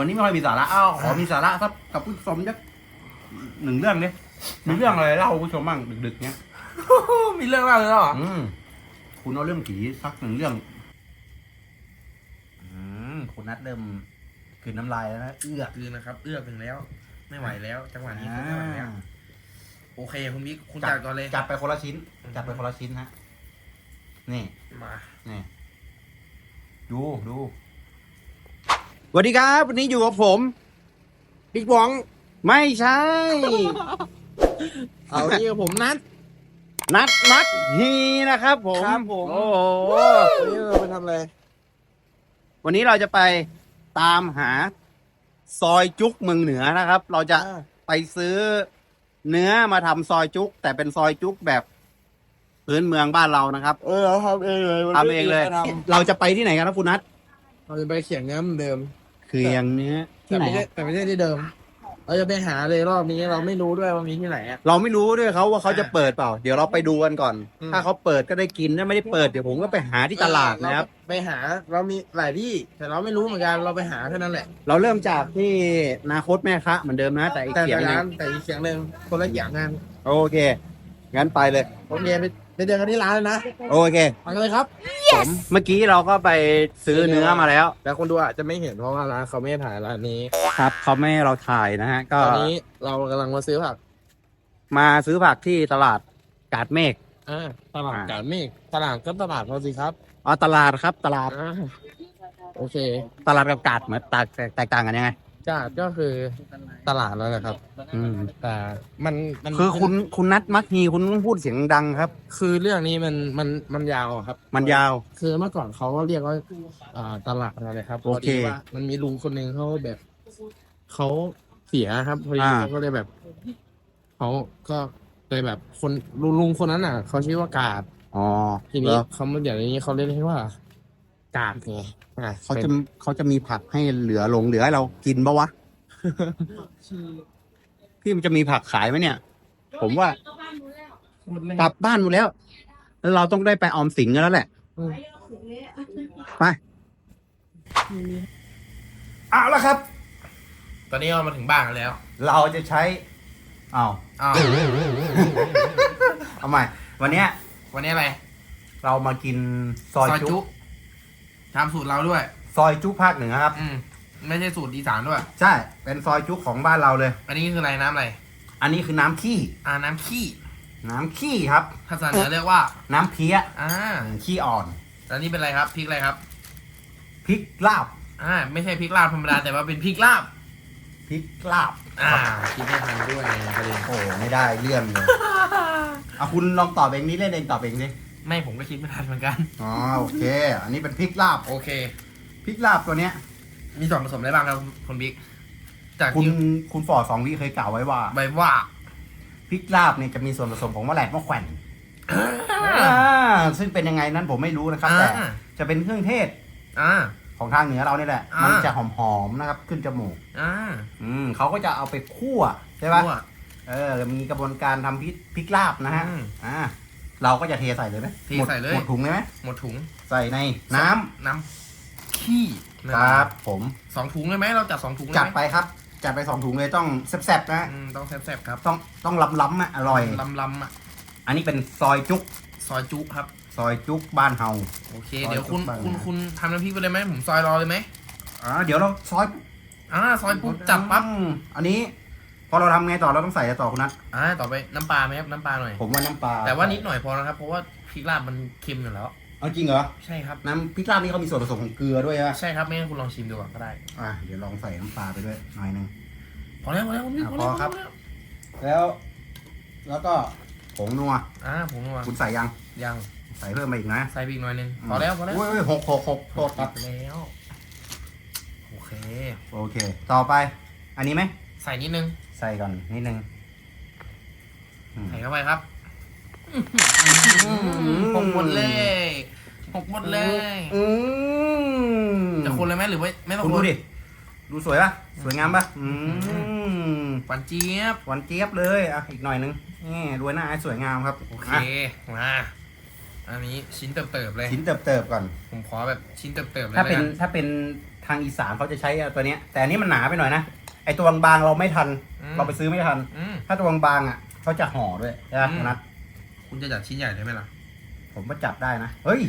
วันนี้ไม่ค่อยมีสาระอ้าวขอมีสาระครับกับผู้ชมสักหนึ่งเรื่องเนี่ยมีเรื่องอะไรเล่าผู้ชมบ้างดึกๆเนี้ยมีเรื่องเล่าเลยเหรออืมคุณเอาเรื่องผีสักหนึ่งเรื่องอืมคุณนัดเริ่มคืนน้ำลายแล้วนะเอื้อกคือนะครับ เอื้อถึงแล้ว ไม่ไหวแล้ว จังหวะนี้คือไม่ไหวแล้วโอเคคุณบิ๊กคุณจัดก่อนเลยจัดไปคนละชิ้น จัดไปคนละชิ้นฮะนี่มานี่ดูดู สวัสดีครับ วันนี้อยู่กับผมบิ๊กบองไม่ใช่ เอาที่กับผมนัดนัดนัดฮีนะครับ ผมครับผม โอ้โหวันนี้เราไปทำอะไร วันนี้เราจะไปตามหา ซอยจุกเมืองเหนือนะครับ เราจะไปซื้อเนื้อมาทำซอยจุก แต่เป็นซอยจุกแบบพื้นเมืองบ้านเรานะครับเออเราทำเองเลยทำเองเลย เราจะไปที่ไหนกันครับคุณนัทเราจะไปเขียงเนื้อเหมือนเดิม คืออย่างเนื้อที่แต่ไหนไม่ใช่แต่ไม่ใช่ที่เดิม เราจะไปหาเลยรอบนี้เราไม่รู้ด้วยว่ามีที่ไหนอะเราไม่รู้ด้วยเขาว่าเขาจะเปิดเปล่า เดี๋ยวเราไปดูกันก่อน อืม ถ้าเขาเปิดก็ได้กินถ้าไม่ได้เปิดเดี๋ยวผมก็ไปหาที่ตลาดนะครับเาไปหาเรามีหลายที่ แต่เราไม่รู้เหมือนกันเราไปหาแค่นั้นแหละ เราเริ่มจากที่นาคตแม่คะเหมือนเดิมนะ แต่อีกแต่เสียงแต่หนึร้างนแต่อีกเสียงหนึ่งคนละอย่างงานโอเค งั้นไปเลย โอเคไปไป เดินกันที่ร้านเลยนะโอเคไปกันเลยครับ ผมเมื่อกี้เราก็ไปซื้อเนื้อมาแล้ว แต่คนดูอาจจะไม่เห็นเพราะว่าร้านเขาไม่ได้ถ่ายร้านนี้ครับเขาไม่ให้เราถ่ายนะฮะ ก็ตอนนี้เรากำลังมาซื้อผักมาซื้อผักที่ตลาดกาดเมฆอ่าตลาดอ่ากาดเมฆตลาดก็ตลาดเราสิครับอ๋อตลาดครับตลาด อ่าโอเค ตลาดกับกาดเหมือนแตกแตกต่างกันยังไง กาดก็คือตลาดแล้วนะครับ อืม แต่มันมันคือคุณคุณนัทมักฮีคุณต้องพูดเสียงดังครับ คือเรื่องนี้มันมันมันยาวอะครับ มันยาว คือเมื่อก่อนเขาก็เรียกว่าอ่าตลาดอะไรครับโอเคพดีว่ามันมีลุงคนหนึ่งเขาแบบเขาเสียครับพอดีอ่า เขาก็เลยแบบเขาก็เลยแบบคนลุงลุงคนนั้นอะเขาชื่อว่ากาดอ๋อทีนี้เขาเดี๋ยวนี้เขาเรียกให้ว่า กาดไงอะเขาจะเขาจะมีผักให้เหลือหลงเหลือให้เรากินปะวะ พี่มันจะมีผักขายไหมเนี่ย ผมว่ากลับบ้านหมดแล้วแล้ว เราต้องได้ไปออมสินกันแล้วแหละอืมไป เอาละครับ ตอนนี้เรามาถึงบ้านกันแล้ว เราจะใช้อ้าวอ้าว เอาใหม่ วันเนี้ยวันนี้อะไร เรามากินซอยจุ ทำสูตรเราด้วย ซอยจุภาคเหนือครับ อืมไม่ใช่สูตรอีสานด้วย ใช่ เป็นซอยจุของบ้านเราเลย อันนี้คืออะไรน้ำอะไร อันนี้คือน้ำขี้ อ่าน้ำขี้น้ำขี้ครับ ภาษาเหนือเรียกว่า น้ำเพี้ยอ่าขี้อ่อนแล้วนี่เป็นอะไรครับพริกอะไรครับ พริกลาบอ่า ไม่ใช่พริกลาบธรรมดาแต่ว่าเป็นพริกลาบ พริกลาบอ่าคิดไม่ทันด้วยไงประเด็น โอ้ไม่ได้เลื่อนเลยอะคุณลองตอบเองนี่เล่นเองตอบเองดิ ไม่ผมก็คิดไม่ทันเหมือนกัน อ๋อโอเค อันนี้เป็นพริกลาบโอเค พริกลาบตัวเนี้ย มีส่วนผสมอะไรบ้างครับคุณบิ๊กจากคุณที่คุณฟอสองวิเคยกล่าวไว้ว่าใบว่าพริกลาบเนี่ยจะมีส่วนผสมของมะแหลกมะแขวนอ่าซึ่งเป็นยังไงนั้นผมไม่รู้นะครับ แต่อ่าจะเป็นเครื่องเทศอ่า ของทางเหนือเรานี่แหละ อ่ามั มันจะหอมๆนะครับ ขึ้นจมูก อ่าอืมเขาก็จะเอาไปคั่วใช่ปะคั่ว เออ มีกระบวนการทำพริกพริกลาบนะฮะ อืม อ่า เราก็จะเทใส่เลยไหมเทใส่เลย หมดถุงเลยไหมหมดถุงใส่ในน้ำน้ำขี้ครับผมสองถุงเลยไหมเราจัดสองถุงเลยจัดไหมไปครับ จัดไปสองถุงเลยต้องแซ่บๆนะอืมต้องแซ่บๆครับต้องต้องล้ำๆอะอร่อย ลำลำๆอะอันนี้เป็นซอยจุกซอยจุครับ ซอยจุกบ้านเฮา โอเค ซอยเดี๋ยวคุณจุ๊บไปคุณนะคุณทำน้ำพริกไปเลยไหมผมซอยรอเลยไหมอ่าเดี๋ยวเราซอยอ่าซอยปุ๊บจับปั๊บอืมอันนี้ พอเราทำไงต่อเราต้องใส่อะไรต่อคุณนัทอ่าต่อไปน้ำปลาไหมครับน้ำปลาหน่อย ผมว่าน้ำปลาแต่ว่านิดหน่อยพอนะครับ เพราะว่าพริกลาบมันเค็มอยู่แล้ว เอาจริงเหรอ ใช่ครับ น้ำพริกลาบนี่เขามีส่วนผสมของเกลือด้วยใช่ไหมใช่ครับไม่งั้นคุณลองชิมดูก่อนก็ได้อะเดี๋ยวลองใส่น้ำปลาไปด้วยหน่อยหนึง พอแล้วพอแล้วคุณพี่อะพอแล้วพอครับพอแล้วแล้ว แล้วก็ผงนัวอ่าผมว่าคุณใส่ยังยังใส่เพิ่มมาอีกนะใส่พริกหน่อยหนึงพอแล้วพอแล้วโอ้ยโอ้ยหกหกหกโทษครับแล้วโอเค โอเค ต่อไป อันนี้ไหมใส่นิดนึง ใส่ก่อนนิดนึงอืมใส่เข้าไปครับหกหมดเลยหกหมดเลยอืมจะคนเลยไหมหรือว่าไม่ต้องคุณคดูนดิ ดูสวยปะสวยงามปะอืมหวานเจี๊ยบหวานเจี๊ยบเลยอะอีกหน่อยนึงนี่รวยหน้าให้สวยงามครับ โอเคอะมาอันนี้ชิ้นเติบๆเลย ชิ้นเติบๆก่อน ผมขอแบบชิ้นเติบๆเลยถ้าเป็นแล้วกัถ้าเป็นทางอีสานเขาจะใช้ตัวเนี้ย แต่อันนี้มันหนาไปหน่อยนะไอ ตัวบางๆเราไม่ทัน อืม เราไปซื้อไม่ทัน อืม ถ้าตัวบางๆอะเขาจะห่อด้วยนะอืมคุณนัทคุณจะจัดชิ้นใหญ่ได้ไหมล่ะผมก็จับได้นะ เฮ้ย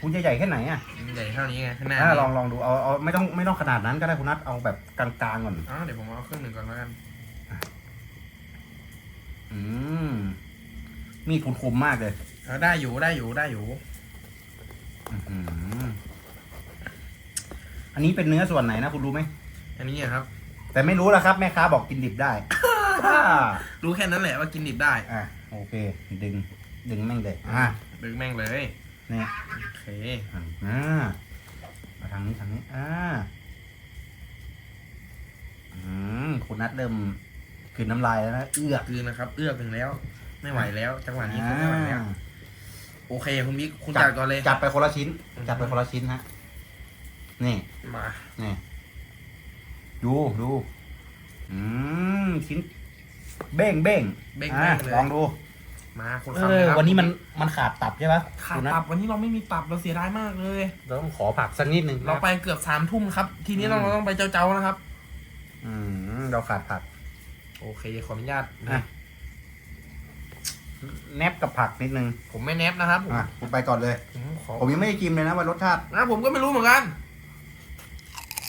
คุณจะใหญ่แค่ไหนอะใหญ่เท่านี้ไงข้างหน้าอะนี่ลองลองดูเอาเอาไม่ต้องไม่ต้องขนาดนั้นก็ได้คุณนัทเอาแบบกลางๆก่อน อ๋อเดี๋ยวผมเอาเครื่องหนึ่งก่อนแล้วกันอืมมีดคุณคมมากเลย เอาได้อยู่ได้อยู่ได้อยู่ อื้อหืออันนี้เป็นเนื้อส่วนไหนนะคุณรู้ไหมอันนี้อะครับ แต่ไม่รู้แล้วครับแม่ค้าบอกกินดิบได้อ่ารู้แค่นั้นแหละว่ากินดิบได้อะโอเค ดึง ดึงแม่งเลยอะดึงแม่งเลยเนี่ยโอเคอ่ามาทางนี้ทางนี้อ่าอืมคุณนัทเริ่มคืนน้ำลายแล้วนะเอื้อกคือนะครับ เอื้อถึงแล้ว ไม่ไหวแล้ว จังหวะนี้คือไม่ไหวแล้วอ่าโอเค คุณบิ๊กคุณจัดก่อนเลยจับไปคนละชิ้นอืมจับไปคนละชิ้นฮะนี่มานี่ ดูดูอืมชิ้น เบ้งเบ้งเบ้งอะแม่งเลย ลองดูมาคุณเอคำเลยอครับวันนี้มันมันขาดตับใช่ปะขาดคุณนัทตับวันนี้เราไม่มีตับเราเสียดายมากเลย เราต้องขอผักสักนิดหนึ่งเราไปเกือบสามทุ่มครับ ทีนี้เราอืมต้องไปเจ้าๆนะครับ อืมเราขาดผัก โอเคขออนุญาตอะ แนบกับผักนิดนึงผมไม่แนบนะครับผมอะคุณไปก่อนเลย ผมขอผมยังไม่ได้กินเลยนะว่ารสชาตินะผมก็ไม่รู้เหมือนกัน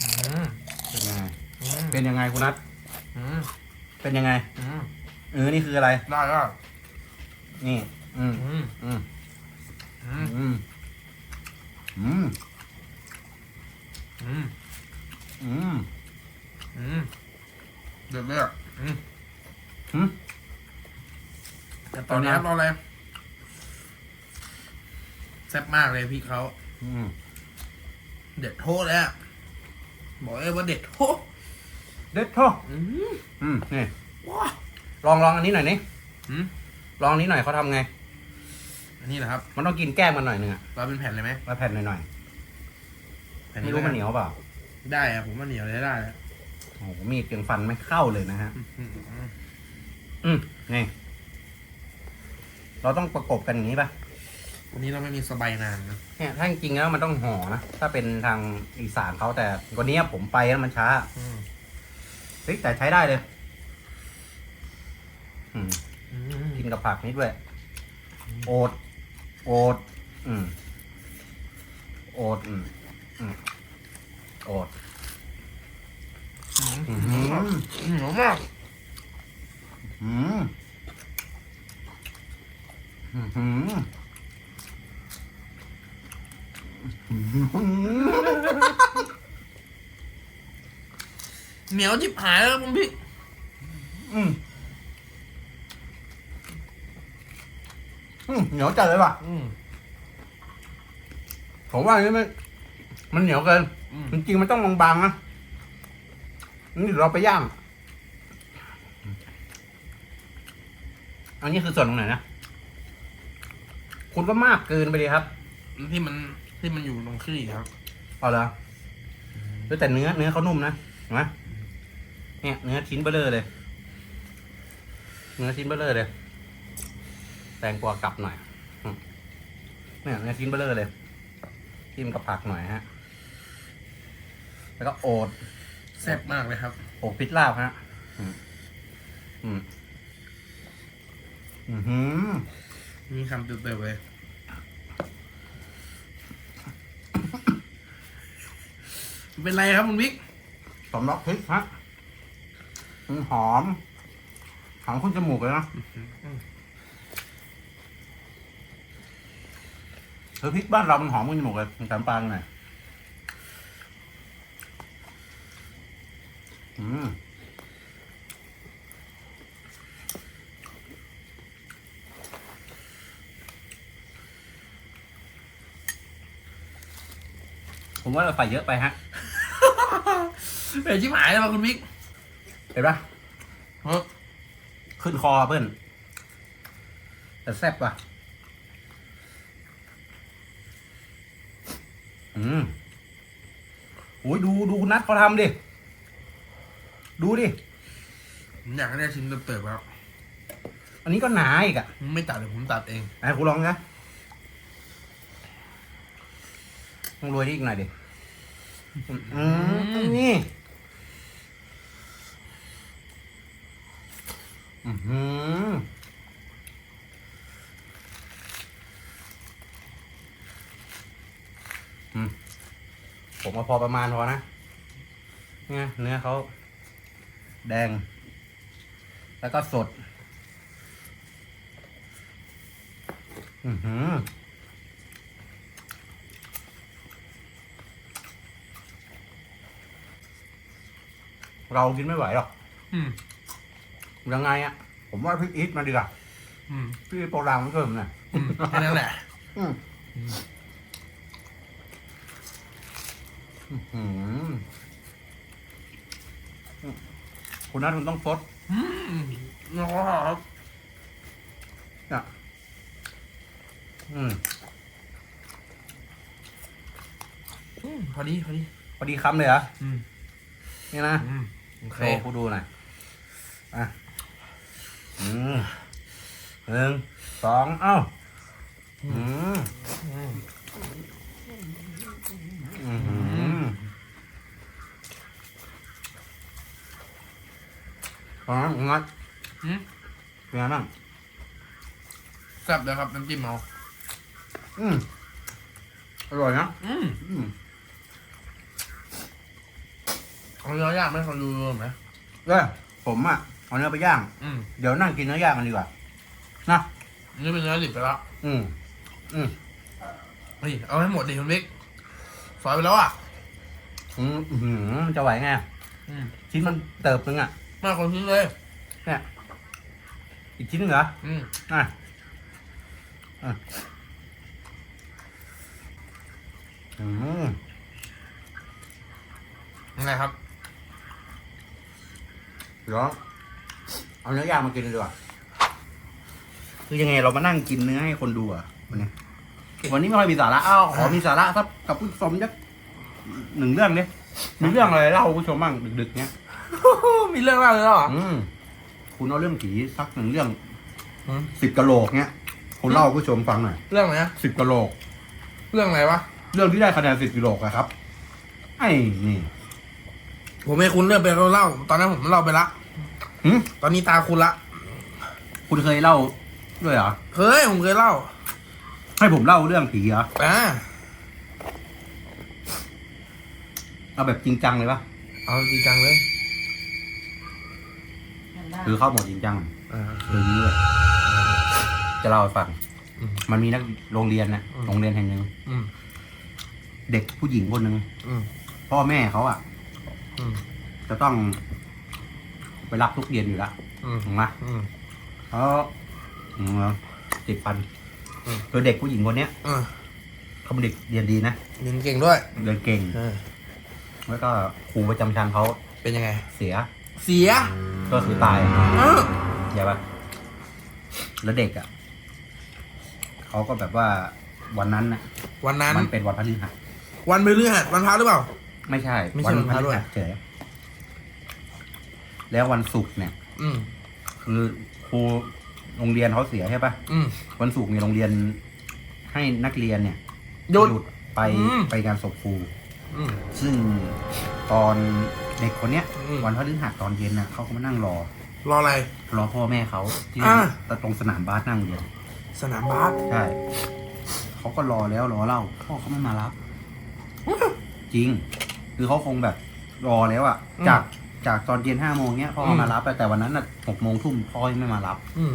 อืม เป็นยังไง อืม เป็นยังไงคุณนัทอืมเป็นยังไงอืมเออนี่คืออะไร ได้ก็นี่ อืมอืมอืมอืมอืมอืมอืมอืมอืมเดือดเลยอะอืมอืมแต่ตอนนี้ครับรออะไรแซ่บมากเลยพี่เขาอืมเด็ดโทษเลยอะบอกเลยว่าเด็ดโทษ เด็ดทออืมอืมนี่ว้าลองลองอันนี้หน่อยนี่อืมลองอันนี้หน่อยเขาทำไง อันนี้เหรอครับมันต้องกินแก้มมันหน่อยหนึงอะเราเป็นแผ่นเลยไหมแล้วแผ่นหน่อยหน่อยแผ่ๆไม่รู้มันเหนียวเปล่าได้อะผมว่าเหนียวเลยได้อะโอ้โหมีดยังฟันไม่เข้าเลยนะฮะอืมอืมอืมอืมนี่ เราต้องประกบกันอย่างนี้ป่ะวันนี้เราไม่มีสบายนานนะเนี่ยถ้าจริงๆแล้วมันต้องห่อนะ ถ้าเป็นทางอีสานเขาแต่วันนี้ผมไปแล้วมันช้า อืมเฮ้ยแต่ใช้ได้เลยอืมกินกับผักนี้ด้วย โอด โอด อืม โอด อืมอืมโอดอืมอืมเหนียวมากอืมอืมอืมอืม เหนียวจิบหายแล้วคุณพี่ อืมอืมเหนียวจัดเลยว่ะ อืม ผมว่าอันนี้มันมันเหนียวเกิน อืม จริงๆมันต้องบางๆนะนี่เดี๋ยวเราไปย่าง อันนี้คือส่วนตรงไหนนะ คุณก็มากเกินไปเลยครับ ที่มันที่มันอยู่ตรงขี้ครับ เอาละแล้วแต่เนื้อเนื้อเขานุ่มนะเห็นไหม เนี่ยเนื้อชิ้นเบลเลอร์เลย เนื้อชิ้นเบลเลอร์เลย แตงกวากลับหน่อยอืมเนี่ยเนื้อชิ้นเบลเลอร์เลยจิ้มกับผักหน่อยฮะ แล้วก็โอดแซ่บมากเลยครับ โอกพริกลาบฮะอืมอืมอือหือมีคำเติมๆเลยเป็นไรครับคุณบิ๊กสำลักพริกฮะ มันหอม หอมขึ้นจมูกเลยนะเออพริกบ้านเรา มันหอมขึ้นจมูกเลยมันจำปางหน่อยอืมผมว่าเราใส่เยอะไปฮะเฮ้ยชิบหายแล้วว่ะคุณบิ๊กเห็นปะเฮ้ยขึ้นคอเพื่อนแต่แซ่บว่ะ อืมโอ้ยดูดูคุณนัทเขาทำดิ ดูดิผมอยากให้ได้ชิ้นเติมๆแล้วอันนี้ก็หนาอีกอะไม่ตัดเดี๋ยวผมตัดเองไอ้คุณลองนะต้องโรยนี่อีกหน่อยดิออืมนี่ อือหืออืมผมมาพอประมาณพอนะเนี่ยเนื้อเขาแดง แล้วก็สด อือหือเรากินไม่ไหวหรอก อืม ยังไงอะ ผมว่าพี่อีทมาดีกว่าอืมพี่โปรดังมันเกิมนะอืมแค่นั้นแหละ อืมอืมคุณนัทคุณต้องซดอืมนะครับ อะอืมอืมพอดีพอดี พอดีคำเลยเหรออืม นี่นะอืม โอเค โชว์กูดูหน่อยอะ อืมหนึ่งสองเอ้าอืมอืมอืมอ๋องัดอืมเป็นไงบ้างแซ่บเลยครับน้ำจิ้มเอาอืมอร่อยนะอืมอืมเอาเนื้อย่างไหมเขาดูไหมเออผมอะ เอาเนื้อไปย่าง อืมเดี๋ยวนั่งกินเนื้อย่างกันดีกว่า นะ นี่เป็นเนื้อดิบไปแล้ว อืม อืมเฮ้ย เอาให้หมดดิคุณบิ๊กซอยไปแล้วอะ อืมอื้อหือจะไหวไงอืมชิ้นมันเติบนึงอะ มากกว่าชิ้นเลยเนี่ยอีกชิ้นหนึงเหรอ อืมอะอะอืมยังไงครับ เดี๋ยว เอาเนื้อย่างมากินดีกว่าคือยังไงเรามานั่งกินเนื้อให้คนดูอะวันนี้วันนี้ไม่ค่อยมีสาระอ้าวขอมีสาระครับกับผู้ชมสักหนึ่งเรื่องเนี่ยมีเรื่องอะไรเล่าผู้ชมบ้างดึกๆเนี้ยมีเรื่องเล่าเลยเหรออืมคุณเอาเรื่องผีสักหนึ่งเรื่องอืมสิบกะโหลกเนี้ยคุณเล่าให้ผู้ชมฟังหน่อยเรื่องไหนอะสิบกะโหลก เรื่องอะไรวะเรื่องที่ได้คะแนนสิบกิโลกอะครับ ไอ้นี่ผมให้คุณเรื่องไปเล่า ตอนนั้นผมเล่าไปละ หึตอนนี้ตาคุณละ คุณเคยเล่าด้วยเหรอ เคยผมเคยเล่า ให้ผมเล่าเรื่องผีเหรออ่าเอาแบบจริงจังเลยปะเอาจริงจังเลยคือเข้าโหมดจริงจังอ่าคืออย่างนี้เลยจะเล่าให้ฟัง อืม มันมีนักโรงเรียนนะอืม โรงเรียนแห่งหนึ่งอืมเด็กผู้หญิงคนหนึ่งอืมพ่อแม่เขาอะอืมจะต้อง ไปรับทุกเย็นอยู่แล้วอืมถูกไหมอืมเขาอืมติดฟันอืมคือเด็กผู้หญิงคนเนี้ยอ่าเขาเป็นเด็กเรียนดีนะเรียนเก่งด้วยเรียนเก่ง เออแล้วก็ครูประจำชั้นเขาเป็นยังไง เสียเสียก็คือตายเออใช่ปะแล้วเด็กอะเขาก็แบบว่าวันนั้นน่ะวันนั้น มันเป็นวันพฤหัสวันพฤหัสวันพระหรือเปล่า ไม่ใช่ไม่ใช่วันพระด้วยเฉย แล้ววันศุกร์เนี่ย อืม คือครูโรงเรียนเขาเสียใช่ปะอืม วันศุกร์เนี่ยโรงเรียนให้นักเรียนเนี่ยหยุดไปอืม ไปงานศพครู อืม ซึ่งตอนเด็กคนเนี้ย อืม วันพฤหัสตอนเย็นน่ะเขาก็มานั่งรอ รออะไร รอพ่อแม่เขาที่อ่า ตรงสนามบาสนั่งเรียนสนามบาสใช่เขาก็รอแล้วรอเล่าพ่อเขาไม่มารับ จริง คือเขาคงแบบรอแล้วอะอืมจาก จากตอนเย็นห้าโมงเนี้ยพ่ออืมมารับแต่วันนั้นอะหกโมงทุ่มพ่อยังไม่มารับอืม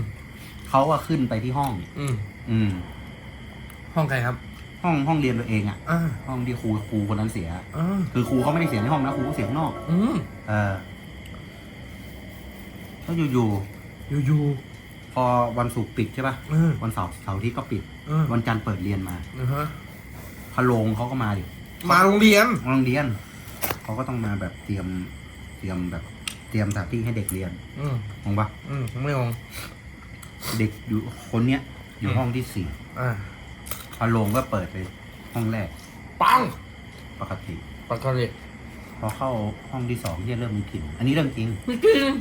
เขาก็ขึ้นไปที่ห้อง อืมอืม ห้องใครครับห้องห้องเรียนตัวเองอะอ่าห้องที่ครูครูคนนั้นเสีย อ่าคือครูเขาไม่ได้เสียในห้องนะครูเขาเสียข้างนอก อืมเออแล้วอยู่อยู่ๆพอวันศุกร์ปิดใช่ปะๆเออวันเสาร์เสาร์อาที่ก็ปิด เออวันจันทร์เปิดเรียนมานะฮะพะโรงเขาก็มาดิมาโรงเรียนโรงเรียนเขาก็ต้องมาแบบเตรียมเต รียมแบบเตรียมสถานที่ให้เด็กเรียนอืมงงปะอืมไม่งงเด็กอยู่คนเนี้ยอยู่อืมห้องที่สี่อ่าพอลงก็เปิดไปห้องแรกปังปกติปากกาเลยพอเข้าห้องที่สองที่ยเริ่มมีกลิ่นอันนี้เรื่องจริง ไม่กิน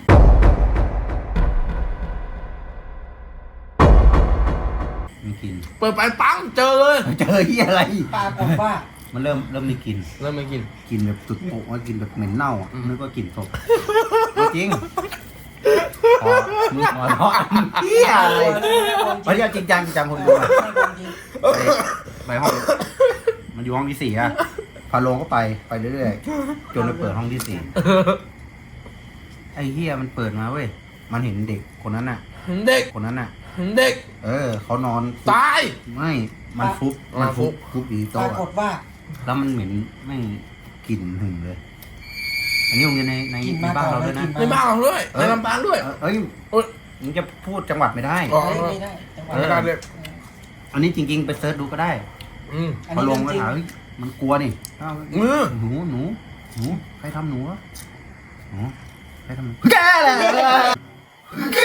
มีกลิ่นเปิดไปปังเจอเลย เจอที่อะไร ปรากฏว่า มันเริ่มเริ่มได้กลิน เริ่มไม่กินกลินแบบตุดโปะว่ากินแบบเหม็นเน่าอะอืมนึกว่ากลินศพเอาจริงพอมึงหัวเราะเฮียอะไรมาเรียกจริงจังจริงจังคนดูอะไปไปห้อง มันอยู่ห้องที่สี่อะพาลงก็ไปไปเรื่อยๆจนไปเปิดห้องที่สี่ไอ้เฮียมันเปิดมาเว้ยมันเห็นเด็กคนนั้นน่ะเด็กคนนั้นน่ะเด็ก เออเขานอนตาย ไม่มันฟุบอ่ามันฟุบฟุบฟุบอีปโต๊ะรากฏอะว่า แล้วมันเหม็นไม่งกลิ่นหึงเลย อันนี้โรงเรียนในในกินในมาบ้านก่อนเราด้วยนะเลยกินในบ้านเราด้วยเอในอลำปางด้วย เออเอ้ยโอ๊ยมึงจะพูดจังหวัดไม่ได้ อ๋อ เฮ้ยไม่ได้จังหวะไม่ได้เลยอันนี้จริง ๆ ไปเซิร์ชดูก็ได้อืมอันพอนี้ลเรื่องงไปจริงหาเฮ้ยมันกลัวนี่อ้าวมือหนูหนูหนูใครทำหนูวะหนูใครทำหนูแกแหละแก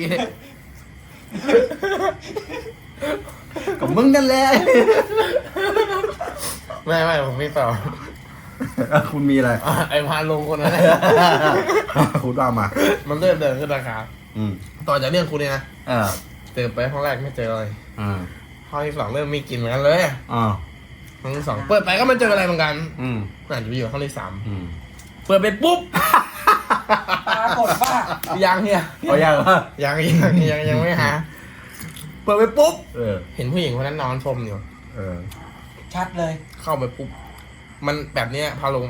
ไม่ได้กินกับมึงนั่นแหละ ไม่ไม่ผมไม่ต่อคุณมีอะไร อะไอ้พานลงคนนั้นคุณว่ามา มันเริ่มเดินขึ้นราคาอืมต่อจากเรื่องคุณเนี่ยนะเออเดินไปห้องแรกไม่เจออะไรอืมห้องที่สองเริ่มมีกลิ่นเหมือนกันเลยอ่าห้องที่สองเปิดไปก็ไม่เจออะไรเหมือนกันอืมอาจจะไปอยู่ห้องที่สามอืมเปิดไปปุ๊บ ปรากฏว่ายังเนี่ยเอาอย่างวะยังยังยังยังไม่หา เปิดไปปุ๊บ เออ เห็นผู้หญิงคนนั้นนอนชมอยู่ เออ ชัดเลย เข้าไปปุ๊บ มันแบบเนี้ยพาลง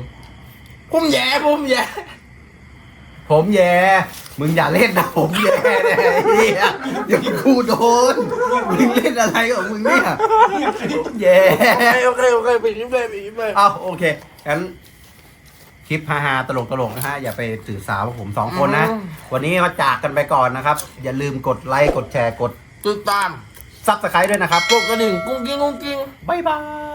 พุ่มแย่พุ่มแย่ผมแย่ มึงอย่าเล่นนะผมแย่แน่ไอ้เฮียอย่ากูโดน มึงเล่นอะไรของมึงเนี่ยผมแย่ โอเคโอเคไปยิ้มเลยไปยิ้มเลย เอาโอเคงั้น คลิปฮาๆตลกตลกๆนะฮะอย่าไปถือสาวพวกผมสองคนนะ วันนี้ก็จากกันไปก่อนนะครับ อย่าลืมกดไลค์กดแชร์กดติดตามซับสไครต์ด้วยนะครับ กดกระดิ่งกุ้งกิ้งกุ้งกิ้งบ๊ายบาย